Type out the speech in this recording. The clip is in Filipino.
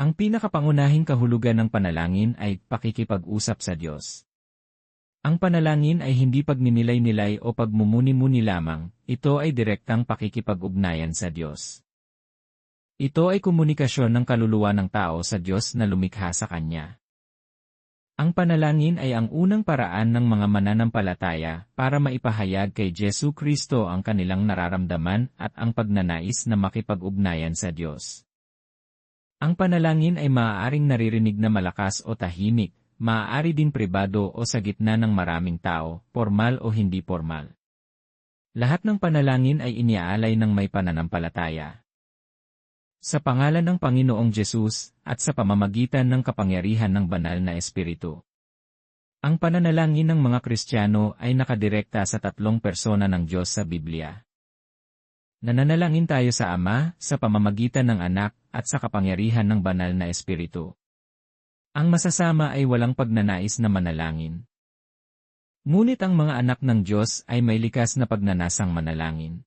Ang pinakapangunahing kahulugan ng panalangin ay pakikipag-usap sa Diyos. Ang panalangin ay hindi pagninilay-nilay o pagmumuni-muni lamang, ito ay direktang pakikipag-ugnayan sa Diyos. Ito ay komunikasyon ng kaluluwa ng tao sa Diyos na lumikha sa Kanya. Ang panalangin ay ang unang paraan ng mga mananampalataya para maipahayag kay Jesu Kristo ang kanilang nararamdaman at ang pagnanais na makipag-ugnayan sa Diyos. Ang panalangin ay maaaring naririnig na malakas o tahimik, maaari din pribado o sa gitna ng maraming tao, formal o hindi formal. Lahat ng panalangin ay iniaalay ng may pananampalataya. Sa pangalan ng Panginoong Jesus, at sa pamamagitan ng kapangyarihan ng banal na Espiritu. Ang pananalangin ng mga Kristiyano ay nakadirekta sa tatlong persona ng Diyos sa Biblia. Nananalangin tayo sa Ama, sa pamamagitan ng Anak, at sa kapangyarihan ng banal na Espiritu. Ang masasama ay walang pagnanais na manalangin. Ngunit ang mga anak ng Diyos ay may likas na pagnanasang manalangin.